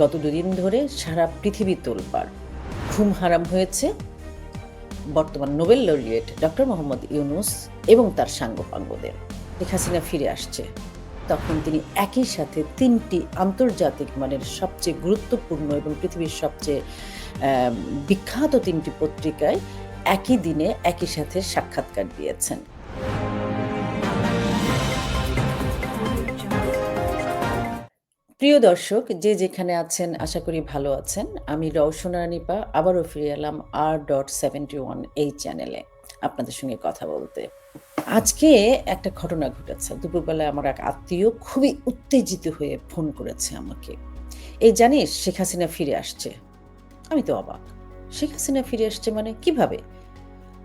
গত দুদিন ধরে সারা পৃথিবী তোলপাড়। ঘুম হারাম হয়েছে বর্তমান Nobel laureate doctor Mohammad Yunus এবং তার সাঙ্গপাঙ্গদের। শেখ হাসিনা ফিরে আসছে। তখন তিনি একই সাথে তিনটি আন্তর্জাতিক মানের সবচেয়ে গুরুত্বপূর্ণ এবং পৃথিবীর সবচেয়ে বিখ্যাত তিনটি পত্রিকায় একই দিনে একই সাথে সাক্ষাৎকার দিয়েছেন। প্রিয় দর্শক, যে যেখানে আছেন, আশা করি ভালো আছেন। আমি রওশনা নিপা, আবারও ফিরে এলাম আর ডট সেভেন্টি ওয়ান এই চ্যানেলে আপনাদের সঙ্গে কথা বলতে। আজকে একটা ঘটনা ঘটেছে। দুপুরবেলায় আমার এক আত্মীয় খুবই উত্তেজিত হয়ে ফোন করেছে আমাকে। এই জানিস, শেখ হাসিনা ফিরে আসছে। আমি তো অবাক। শেখ হাসিনা ফিরে আসছে মানে কীভাবে?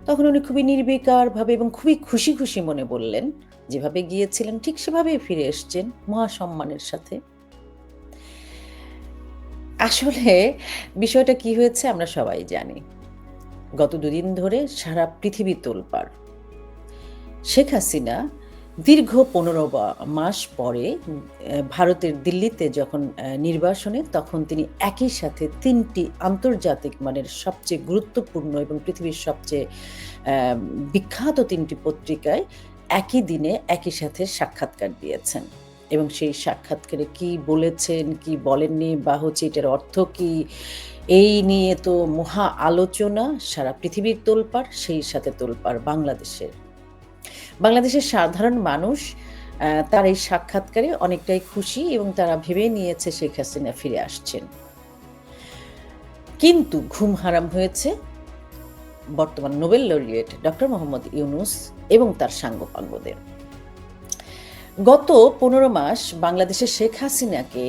তখন উনি খুবই নির্বিকারভাবে এবং খুবই খুশি খুশি মনে বললেন, যেভাবে গিয়েছিলেন, ঠিক সেভাবেই ফিরে এসছেন। মহাসম্মানের সাথে আসলে বিষয়টা কি হয়েছে আমরা সবাই জানি। গত দুদিন ধরে সারা পৃথিবী তোলপাড়। শেখ হাসিনা দীর্ঘ পনেরো মাস পরে ভারতের দিল্লিতে যখন নির্বাসনে তখন তিনি একই সাথে তিনটি আন্তর্জাতিক মানের সবচেয়ে গুরুত্বপূর্ণ এবং পৃথিবীর সবচেয়ে বিখ্যাত তিনটি পত্রিকায় একই দিনে একই সাথে সাক্ষাৎকার দিয়েছেন। এবং সেই সাক্ষাৎকারে কি বলেছেন, কি বলেননি বা হচ্ছে এটার অর্থ কি? এই নিয়ে তো মহা আলোচনা, সারা পৃথিবীর তোলপাড়, সেই সাথে তোলপাড় বাংলাদেশের। বাংলাদেশের সাধারণ মানুষ তার এই সাক্ষাৎকারে অনেকটাই খুশি এবং তারা ভেবে নিয়েছে শেখ হাসিনা ফিরে আসছেন। কিন্তু ঘুম হারাম হয়েছে বর্তমান Nobel laureate doctor Mohammad Yunus এবং তার সাঙ্গপাঙ্গদের। গত পনেরো মাস বাংলাদেশের শেখ হাসিনাকে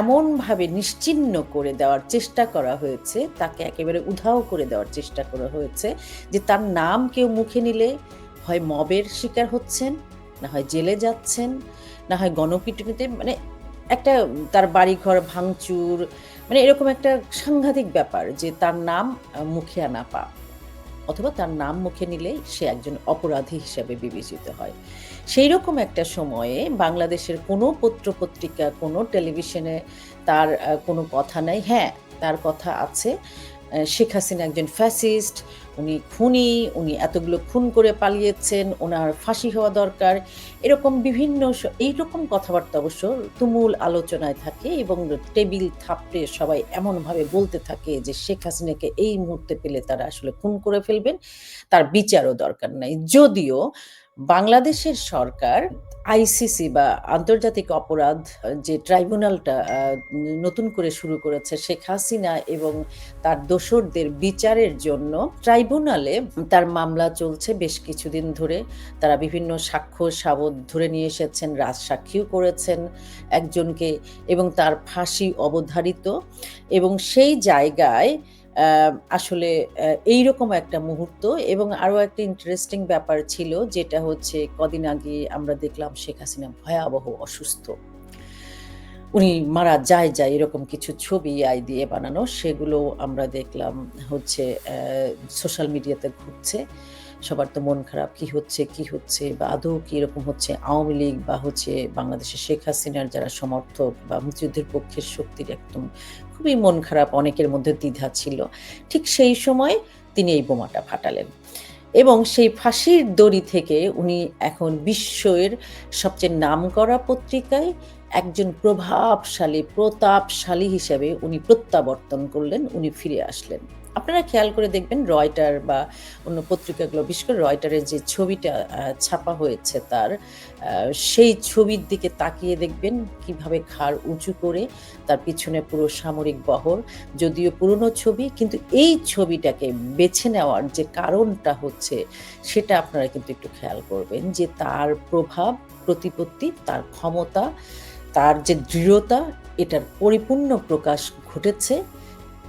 এমনভাবে নিশ্চিহ্ন করে দেওয়ার চেষ্টা করা হয়েছে, তাকে একেবারে উধাও করে দেওয়ার চেষ্টা করা হয়েছে, যে তার নাম কেউ মুখে নিলে হয় মবের শিকার হচ্ছেন, না হয় জেলে যাচ্ছেন, না হয় গণপিটুনিতে মানে একটা তার বাড়িঘর ভাঙচুর মানে এরকম একটা সাংঘাতিক ব্যাপার যে তার নাম মুখে আনা পা, অথবা তার নাম মুখে নিলেই সে একজন অপরাধী হিসাবে বিবেচিত হয়। সেই রকম একটা সময়ে বাংলাদেশের কোনো পত্র পত্রিকা কোনো টেলিভিশনে তার কোনো কথা নাই। হ্যাঁ তার কথা আছে। শেখ হাসিনা একজন ফ্যাসিস্ট, উনি খুনি, উনি এতগুলো খুন করে পালিয়েছেন, ওনার ফাঁসি হওয়া দরকার। এরকম বিভিন্ন এইরকম কথাবার্তা অবশ্য তুমুল আলোচনায় থাকে এবং টেবিল থাপড়ে সবাই এমনভাবে বলতে থাকে যে শেখ হাসিনাকে এই মুহূর্তে পেলে তারা আসলে খুন করে ফেলবেন। তার বিচারও দরকার নাই। যদিও বাংলাদেশের সরকার, আইসিসি বা আন্তর্জাতিক অপরাধ যে ট্রাইব্যুনালটা নতুন করে শুরু করেছে শেখ হাসিনা এবং তার দোসরদের বিচারের জন্য ট্রাইব্যুনালে তার মামলা চলছে বেশ কিছুদিন ধরে। তারা বিভিন্ন সাক্ষ্য সাবধ ধরে নিয়ে এসেছেন রাজসাক্ষীও করেছেন একজনকে এবং তার ফাঁসি অবধারিত এবং সেই জায়গায় আসলে এই রকম একটা মুহূর্ত এবং আরও একটা ইন্টারেস্টিং ব্যাপার ছিল যেটা হচ্ছে কদিন আগে আমরা দেখলাম শেখ হাসিনা ভয়াবহ অসুস্থ। উনি মারা যায় যায় এরকম কিছু ছবি আই দিয়ে বানানো, সেগুলো আমরা দেখলাম হচ্ছে সোশ্যাল মিডিয়াতে ঘুরছে। সবার তো মন খারাপ, কি হচ্ছে কি হচ্ছে বা আদৌ কি এরকম হচ্ছে আওয়ামী লীগ বা হচ্ছে বাংলাদেশের শেখ হাসিনার যারা সমর্থক বা মুক্তিযুদ্ধের পক্ষের শক্তির একদম খুবই মন খারাপ, অনেকের মধ্যে দ্বিধা ছিল। ঠিক সেই সময় তিনি এই বোমাটা ফাটালেন এবং সেই ফাঁসির দড়ি থেকে উনি এখন বিশ্বের সবচেয়ে নামকরা পত্রিকায় একজন প্রভাবশালী, প্রতাপশালী হিসেবে উনি প্রত্যাবর্তন করলেন, উনি ফিরে আসলেন। আপনারা খেয়াল করে দেখবেন রয়টার বা অন্য পত্রিকাগুলো, বিশেষ করে রয়টারের যে ছবিটা ছাপা হয়েছে তার সেই ছবির দিকে তাকিয়ে দেখবেন কীভাবে ঘাড় উঁচু করে তার পিছনে পুরো সামরিক বহর। যদিও পুরনো ছবি, কিন্তু এই ছবিটাকে বেছে নেওয়ার যে কারণটা হচ্ছে, সেটা আপনারা কিন্তু একটু খেয়াল করবেন যে তার প্রভাব, প্রতিপত্তি, তার ক্ষমতা, তার যে দৃঢ়তা, এটার পরিপূর্ণ প্রকাশ ঘটেছে।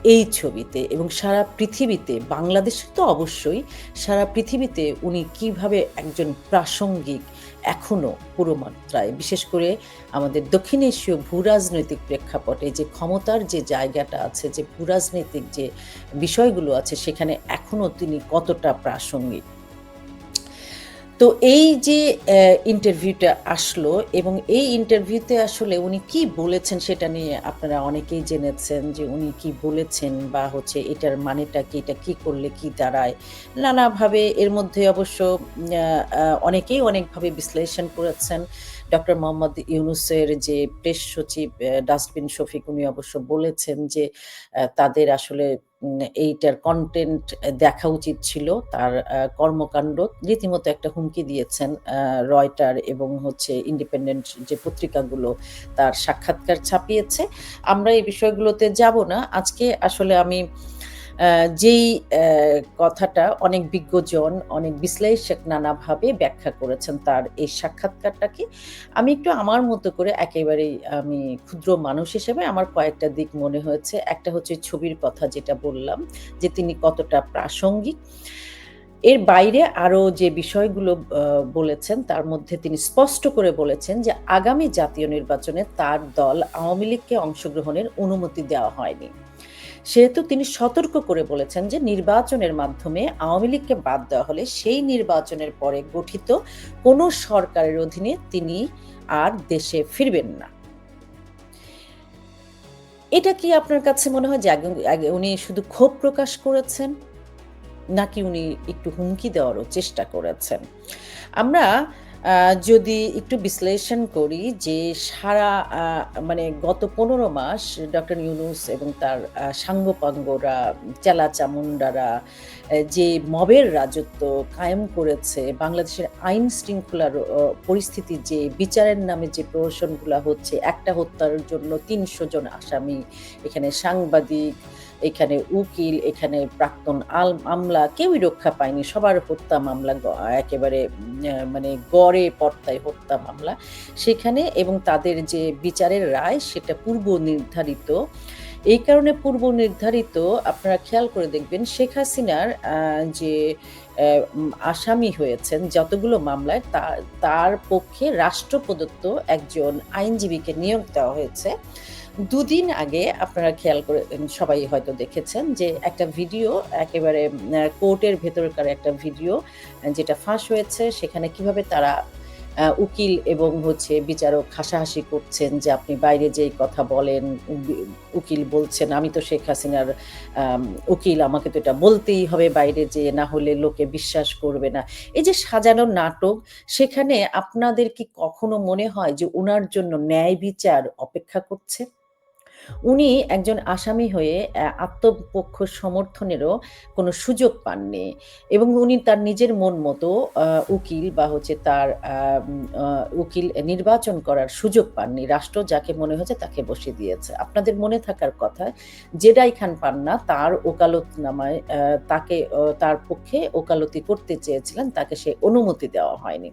এই ছবিতে এবং সারা পৃথিবীতে, বাংলাদেশে তো অবশ্যই সারা পৃথিবীতে উনি কীভাবে একজন প্রাসঙ্গিক এখনও পুরো মাত্রায় বিশেষ করে আমাদের দক্ষিণ এশীয় ভূরাজনৈতিক প্রেক্ষাপটে যে ক্ষমতার যে জায়গাটা আছে, যে ভূরাজনৈতিক যে বিষয়গুলো আছে, সেখানে এখনও তিনি কতটা প্রাসঙ্গিক। তো এই যে ইন্টারভিউটা আসলো এবং এই ইন্টারভিউতে আসলে উনি কি বলেছেন সেটা নিয়ে আপনারা অনেকেই জেনেছেন যে উনি কি বলেছেন বা হচ্ছে এটার মানেটা কি? এটা কি করলে কি দাঁড়ায়? নানাভাবে এর মধ্যে অবশ্য অনেকেই অনেকভাবে বিশ্লেষণ করেছেন। ডক্টর মোহাম্মদ ইউনুসের যে প্রেস সচিব ডাস্টবিন শফিক, উনি অবশ্য বলেছেন যে তাদের আসলে এইটার কন্টেন্ট দেখা উচিত ছিল। তার কর্মকাণ্ড রীতিমতো একটা হুমকি দিয়েছেন রয়টার এবং হচ্ছে ইন্ডিপেন্ডেন্ট যে পত্রিকাগুলো তার সাক্ষাৎকার ছাপিয়েছে। আমরা এই বিষয়গুলোতে যাব না। আজকে আসলে আমি যেই কথাটা অনেক বিজ্ঞজন, অনেক বিশ্লেষক নানাভাবে ব্যাখ্যা করেছেন তার এই সাক্ষাৎকারটাকে। আমি একটু আমার মতো করে একেবারেই আমি ক্ষুদ্র মানুষ হিসেবে আমার কয়েকটা দিক মনে হয়েছে। একটা হচ্ছে ছবির কথা যেটা বললাম যে তিনি কতটা প্রাসঙ্গিক। এর বাইরে আরও যে বিষয়গুলো বলেছেন, তার মধ্যে তিনি স্পষ্ট করে বলেছেন যে আগামী জাতীয় নির্বাচনে তার দল আওয়ামী লীগকে অংশগ্রহণের অনুমতি দেওয়া হয়নি। সেহেতু তিনি সতর্ক করে বলেছেন যে নির্বাচনের মাধ্যমে আওয়ামী লীগকে বাদ দেওয়া হলে সেই নির্বাচনের পরে গঠিত কোনো সরকারের অধীনে তিনি আর দেশে ফিরবেন না। এটা কি আপনার কাছে মনে হয় যে উনি শুধু ক্ষোভ প্রকাশ করেছেন? নাকি উনি একটু হুমকি দেওয়ারও চেষ্টা করেছেন? আমরা যদি একটু বিশ্লেষণ করি যে সারা মানে গত ১৫ মাস ডক্টর ইউনুস এবং তার সাঙ্গপাঙ্গরা, চেলাচামুন্ডারা এ যে মবের রাজত্ব কায়েম করেছে, বাংলাদেশের আইন শৃঙ্খলার পরিস্থিতি যে বিচারের নামে যে প্রহসনগুলা হচ্ছে, একটা হত্যার জন্য ৩০০ জন আসামি, এখানে সাংবাদিক, এখানে উকিল, এখানে প্রাক্তন আল আমলা কেউই রক্ষা পায়নি। সবার হত্যা মামলা একেবারে মানে গড়ে পড়তায় হত্যা মামলা। সেখানে এবং তাদের যে বিচারের রায় সেটা পূর্ব নির্ধারিত। এই কারণে পূর্ব নির্ধারিত আপনারা খেয়াল করে দেখবেন শেখ হাসিনার যে আসামি হয়েছেন যতগুলো মামলায় তার তার পক্ষে রাষ্ট্র প্রদত্ত একজন আইনজীবীকে নিয়োগ দেওয়া হয়েছে। দুদিন আগে আপনারা খেয়াল করে সবাই হয়তো দেখেছেন যে একটা ভিডিও একেবারে কোর্টের ভেতরকার একটা ভিডিও যেটা ফাঁস হয়েছে সেখানে কীভাবে তারা উকিল এবং হচ্ছে বিচারক হাসাহাসি করছেন যে আপনি বাইরে যেই কথা বলেন, উকিল বলছেন আমি তো শেখ হাসিনার উকিল আমাকে তো এটা বলতেই হবে বাইরে যেয়ে না হলে লোকে বিশ্বাস করবে না। এই যে সাজানো নাটক সেখানে আপনাদের কি কখনো মনে হয় যে উনার জন্য ন্যায় বিচার অপেক্ষা করছে? উনি একজন আসামি হয়ে আত্মপক্ষ সমর্থনেরও কোনো সুযোগ পাননি এবং উনি তার নিজের মন মতো উকিল বা হচ্ছে তার উকিল নির্বাচন করার সুযোগ পাননি। রাষ্ট্র যাকে মনে হয়েছে তাকে বসিয়ে দিয়েছে। আপনাদের মনে থাকার কথা জেডাই খান পান্না তার ওকালতনামায় তাকে তার পক্ষে ওকালতি করতে চেয়েছিলেন, তাকে সে অনুমতি দেওয়া হয়নি।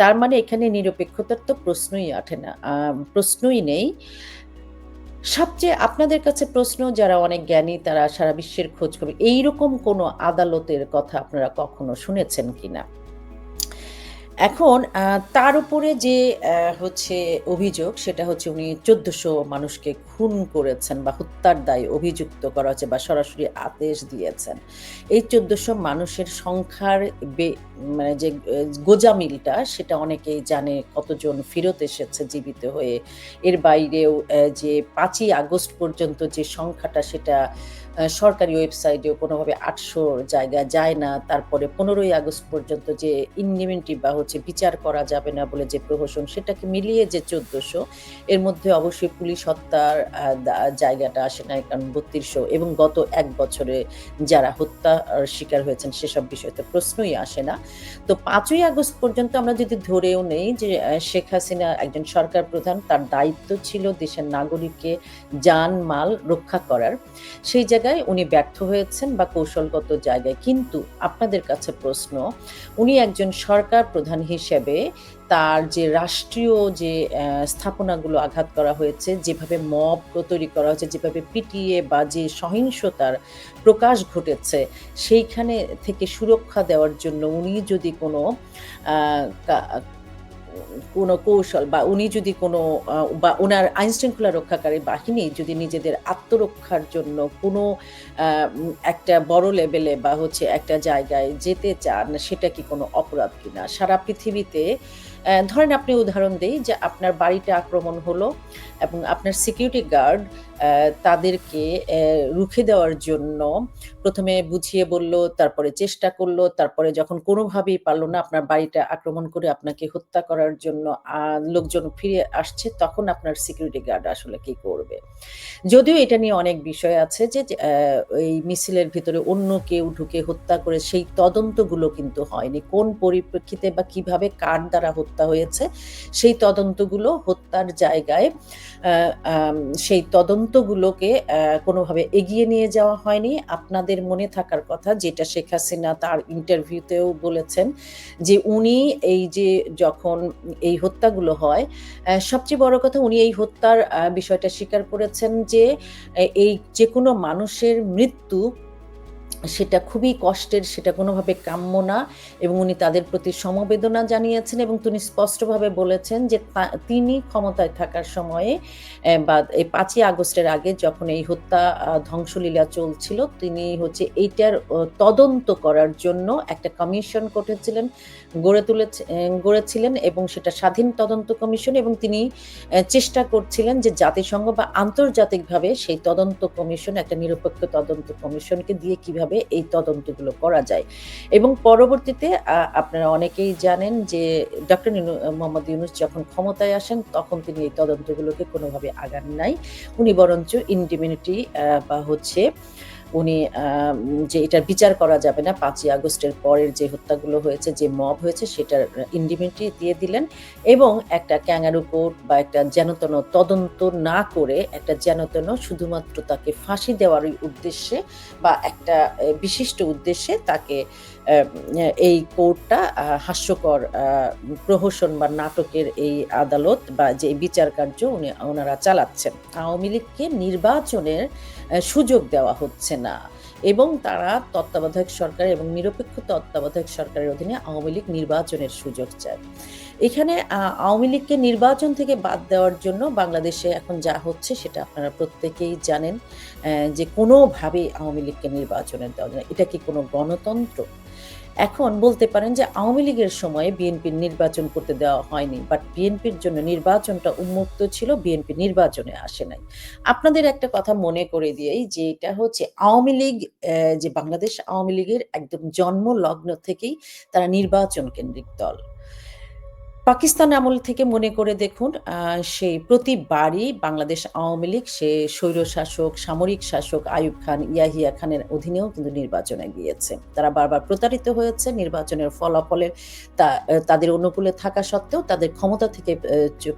তার মানে এখানে নিরপেক্ষতার তো প্রশ্নই আঠে না। প্রশ্নই নেই। সবচেয়ে আপনাদের কাছে প্রশ্ন, যারা অনেক জ্ঞানী, তারা সারা বিশ্বের খোঁজ করবে এইরকম কোনো আদালতের কথা আপনারা কখনো শুনেছেন কিনা? এখন তার উপরে যে হচ্ছে অভিযোগ, সেটা হচ্ছে উনি ১৪০০ মানুষকে খুন করেছেন বা হত্যার দায়ে অভিযুক্ত করা হচ্ছে বা সরাসরি আদেশ দিয়েছেন। এই ১৪০০ মানুষের সংখ্যার মানে যে গোজামিলটা, সেটা অনেকেই জানে কতজন ফেরত এসেছে জীবিত হয়ে। এর বাইরেও যে, পাঁচই আগস্ট পর্যন্ত যে সংখ্যাটা, সেটা সরকারি ওয়েবসাইটেও কোনোভাবে ৮০০ জায়গা যায় না। তারপরে ১৫ই আগস্ট পর্যন্ত যে ইনডিমেনিটি বা হচ্ছে বিচার করা যাবে না বলে যে প্রহসন সেটাকে মিলিয়ে যে ১৪০০ এর মধ্যে অবশ্যই পুলিশ হত্যার জায়গাটা আসে নাই কারণ ৩২০০ এবং গত এক বছরে যারা হত্যার শিকার হয়েছেন সেসব বিষয়ে তো প্রশ্নই আসে না। তো পাঁচই আগস্ট পর্যন্ত আমরা যদি ধরেও নেই যে শেখ হাসিনা একজন সরকার প্রধান, তার দায়িত্ব ছিল দেশের নাগরিককে জান-মাল রক্ষা করার। সেই জায়গায় উনি ব্যর্থ হয়েছেন বা কৌশলগত জায়গায়। কিন্তু আপনাদের কাছে প্রশ্ন, উনি একজন সরকার প্রধান হিসেবে তার যে রাষ্ট্রীয় যে স্থাপনাগুলো আঘাত করা হয়েছে, যেভাবে মব তৈরি করা হয়েছে, যেভাবে পিটিয়ে বা যে সহিংসতার প্রকাশ ঘটেছে, সেইখানে থেকে সুরক্ষা দেওয়ার জন্য উনি যদি কোনো কোনো কৌশল বা উনি যদি কোনো বা ওনার আইনশৃঙ্খলা রক্ষাকারী বাহিনী যদি নিজেদের আত্মরক্ষার জন্য কোনো একটা বড় লেভেলে বা হচ্ছে একটা জায়গায় যেতে চান, সেটা কি কোনো অপরাধ কি না সারা পৃথিবীতে ধরেন আপনি উদাহরণ দিই যে আপনার বাড়িতে আক্রমণ হলো এবং আপনার সিকিউরিটি গার্ড তাদেরকে রুখে দেওয়ার জন্য প্রথমে বুঝিয়ে বলল, তারপরে চেষ্টা করল, তারপরে যখন কোনোভাবেই পারল না আপনার বাড়িটা আক্রমণ করে আপনাকে হত্যা করার জন্য লোকজন ফিরে আসছে, তখন আপনার সিকিউরিটি গার্ড আসলে কি করবে? যদিও এটা নিয়ে অনেক বিষয় আছে যে এই মিছিলের ভিতরে অন্য কেউ ঢুকে হত্যা করে সেই তদন্তগুলো কিন্তু হয়নি। কোন পরিপ্রেক্ষিতে বা কীভাবে কার দ্বারা হত্যা হয়েছে, সেই তদন্তগুলো হত্যার জায়গায় সেই তদন্তগুলোকে কোনোভাবে এগিয়ে নিয়ে যাওয়া হয়নি। আপনাদের মনে থাকার কথা, যেটা শেখ হাসিনা তার ইন্টারভিউতেও বলেছেন, যে উনি এই যে যখন এই হত্যাগুলো হয় সবচেয়ে বড় কথা উনি এই হত্যার বিষয়টা স্বীকার করেছেন যে এই যে কোনো মানুষের মৃত্যু সেটা খুবই কষ্টের, সেটা কোনোভাবে কাম্য না এবং উনি তাদের প্রতি সমবেদনা জানিয়েছেন এবং তিনি স্পষ্টভাবে বলেছেন যে তিনি ক্ষমতায় থাকার সময়ে বা এই পাঁচই আগস্টের আগে যখন এই হত্যা ধ্বংসলীলা চলছিল, তিনি হচ্ছে এইটার তদন্ত করার জন্য একটা কমিশন করেছিলেন, গড়ে তুলে গড়েছিলেন এবং সেটা স্বাধীন তদন্ত কমিশন এবং তিনি চেষ্টা করছিলেন যে জাতিসংঘ বা আন্তর্জাতিকভাবে সেই তদন্ত কমিশন, একটা নিরপেক্ষ তদন্ত কমিশনকে দিয়ে কীভাবে এই তদন্তগুলো করা যায়। এবং পরবর্তীতে আপনারা অনেকেই জানেন যে, ডক্টর মোহাম্মদ ইউনুস যখন ক্ষমতায় আসেন, তখন তিনি এই তদন্তগুলোকে কোনোভাবে আগান নাই। উনি বরঞ্চ ইন্ডিমিউনিটি বা হচ্ছে উনি যে এটার বিচার করা যাবে না, পাঁচই আগস্টের পরের যে হত্যাগুলো হয়েছে, যে মব হয়েছে, সেটার ইন্ডিমিউনিটি দিয়ে দিলেন এবং একটা ক্যাঙ্গারু কোর্ট বা একটা যেনতন তদন্ত না করে একটা যেনতন শুধুমাত্র তাকে ফাঁসি দেওয়ার উদ্দেশ্যে বা একটা বিশিষ্ট উদ্দেশ্যে তাকে এই কোর্টটা হাস্যকর প্রহসন বা নাটকের এই আদালত বা যে বিচার কার্য উনি, ওনারা চালাচ্ছেন। আওয়ামী লীগকে নির্বাচনের সুযোগ দেওয়া হচ্ছে না। এবং তারা তত্ত্বাবধায়ক সরকার এবং নিরপেক্ষ তত্ত্বাবধায়ক সরকারের অধীনে আওয়ামী লীগ নির্বাচনের সুযোগ চায়। এখানে আওয়ামী লীগকে নির্বাচন থেকে বাদ দেওয়ার জন্য বাংলাদেশে এখন যা হচ্ছে সেটা আপনারা প্রত্যেকেই জানেন যে কোনোভাবেই আওয়ামী লীগকে নির্বাচনের দেওয়া যায় এটা কি কোনো গণতন্ত্র? এখন বলতে পারেন যে আওয়ামী লীগের সময়ে বিএনপির নির্বাচন করতে দেওয়া হয়নি বাট বিএনপির জন্য নির্বাচনটা উন্মুক্ত ছিল, বিএনপি নির্বাচনে আসে নাই। আপনাদের একটা কথা মনে করে দিয়েই যে এটা হচ্ছে আওয়ামী লীগ যে বাংলাদেশ আওয়ামী লীগের একদম জন্ম লগ্ন থেকেই তারা নির্বাচন কেন্দ্রিক দল। পাকিস্তান আমল থেকে মনে করে দেখুন সেই প্রতিবারই বাংলাদেশ আওয়ামী লীগ, সে স্বৈরশাসক, সামরিক শাসক আয়ুব খান, ইয়াহিয়া খানের অধীনেও কিন্তু নির্বাচনে গিয়েছে। তারা বারবার প্রতারিত হয়েছে, নির্বাচনের ফলাফলের তাদের অনুকূলে থাকা সত্ত্বেও তাদের ক্ষমতা থেকে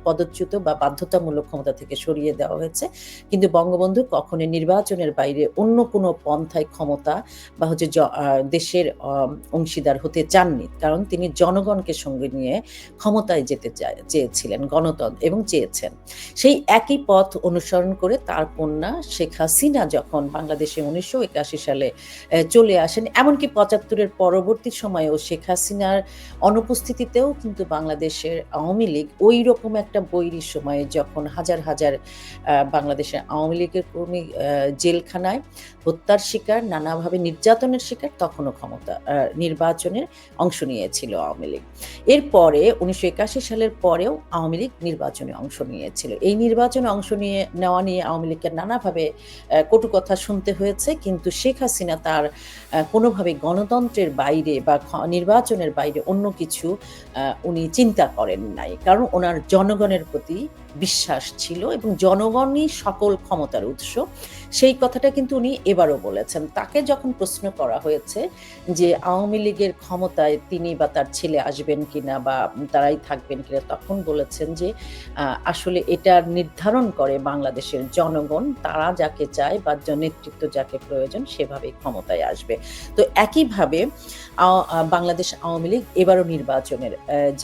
পদচ্যুত বা বাধ্যতামূলক ক্ষমতা থেকে সরিয়ে দেওয়া হয়েছে। কিন্তু বঙ্গবন্ধু কখনো নির্বাচনের বাইরে অন্য কোনো পন্থায় ক্ষমতা বা হচ্ছে দেশের অংশীদার হতে চাননি। কারণ তিনি জনগণকে সঙ্গে নিয়ে ক্ষমতায় যেতে চায়, চেয়েছিলেন, গণতন্ত্র, এবং চেয়েছেন। সেই একই পথ অনুসরণ করে তার কন্যা শেখ হাসিনা যখন বাংলাদেশে উনিশশো একাশি সালে চলে আসেন, এমনকি পঁচাত্তরের পরবর্তী সময়েও শেখ হাসিনার অনুপস্থিতিতেও কিন্তু বাংলাদেশের আওয়ামী লীগ ওই রকম একটা বৈরী সময়ে যখন হাজার হাজার বাংলাদেশের আওয়ামী লীগের কর্মী জেলখানায় হত্যার শিকার, নানাভাবে নির্যাতনের শিকার, তখনও ক্ষমতা নির্বাচনের অংশ নিয়েছিল আওয়ামী লীগ। এরপরে উনিশশো একাশি সালের পরেও আওয়ামী লীগ নির্বাচনে অংশ নিয়েছিল। এই নির্বাচনে অংশ নিয়ে, নেওয়া নিয়ে আওয়ামী লীগকে নানাভাবে কটু কথা শুনতে হয়েছে, কিন্তু শেখ হাসিনা তার কোনোভাবে গণতন্ত্রের বাইরে বা নির্বাচনের বাইরে অন্য কিছু উনি চিন্তা করেন নাই। কারণ ওনার জনগণের প্রতি বিশ্বাস ছিল এবং জনগণই সকল ক্ষমতার উৎস। সেই কথাটা কিন্তু উনি এবারও বলেছেন। তাকে যখন প্রশ্ন করা হয়েছে যে আওয়ামী লীগের ক্ষমতায় তিনি বা তার ছেলে আসবেন কিনা বা তারাই থাকবেন কিনা তখন বলেছেন যে আসলে এটা নির্ধারণ করে বাংলাদেশের জনগণ, তারা যাকে চায় বা নেতৃত্ব যাকে প্রয়োজন সেভাবে ক্ষমতায় আসবে। তো একইভাবে বাংলাদেশ আওয়ামী লীগ এবারও নির্বাচনের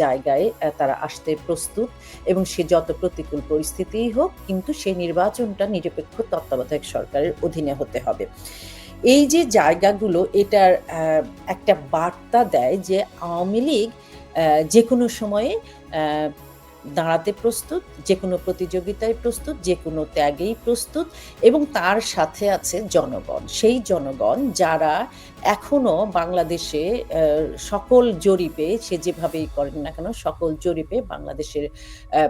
জায়গায় তারা আসতে প্রস্তুত এবং সে যত প্রতিকূল পরিস্থিতিই হোক, কিন্তু সেই নির্বাচনটা নিরপেক্ষ তত্ত্বাবধায়ক সরকারের অধীনে হতে হবে। এই যে জায়গাগুলো, এটার একটা বার্তা দেয় যে, আওয়ামী লীগ যে কোনো সময়ে দাঁড়াতে প্রস্তুত, যে কোনো প্রতিযোগিতায় প্রস্তুত, যে কোনো ত্যাগেই প্রস্তুত এবং তার সাথে আছে জনগণ। সেই জনগণ যারা এখনও বাংলাদেশে সকল জরিপে সে যেভাবেই করেন না কেন, সকল জরিপে বাংলাদেশের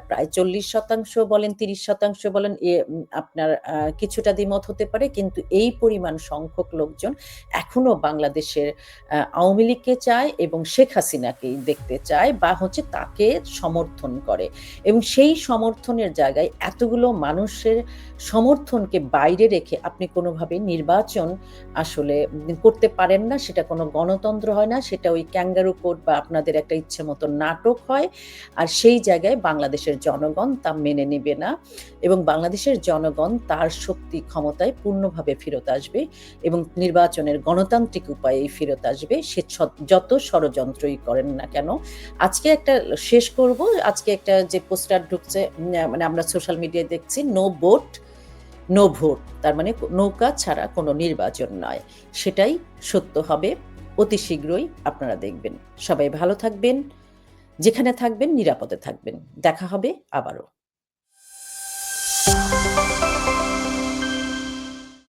প্রায় চল্লিশ শতাংশ বলেন, তিরিশ শতাংশ বলেন, এ আপনার কিছুটা দ্বিমত হতে পারে। কিন্তু এই পরিমাণ সংখ্যক লোকজন এখনও বাংলাদেশের আওয়ামী লীগকে চায় এবং শেখ হাসিনাকেই দেখতে চায় বা হচ্ছে তাকে সমর্থন করে। এবং সেই সমর্থনের জায়গায় এতগুলো মানুষের সমর্থনকে বাইরে রেখে আপনি কোনোভাবে নির্বাচন আসলে করতে পারেন না, সেটা কোনো গণতন্ত্র হয় না, সেটা ওই ক্যাঙ্গারু কোর্ট বা আপনাদের একটা ইচ্ছে মতো নাটক হয়। আর সেই জায়গায় বাংলাদেশের জনগণ তা মেনে নেবে না এবং বাংলাদেশের জনগণ তার শক্তি ক্ষমতায় পূর্ণভাবে ফেরত আসবে এবং নির্বাচনের গণতান্ত্রিক উপায়েই ফেরত আসবে, সে যত ষড়যন্ত্রই করেন না কেন। আজকে একটা শেষ করব, আজকে একটা যে পোস্টার ঢুকছে মানে আমরা সোশ্যাল মিডিয়ায় দেখছি, নো ভোট। নো ভোট, তার মানে নৌকা ছাড়া কোনো নির্বাচন নয়। সেটাই সত্য হবে, অতি শীঘ্রই আপনারা দেখবেন। সবাই ভালো থাকবেন, যেখানে থাকবেন, নিরাপদে থাকবেন। দেখা হবে আবারও।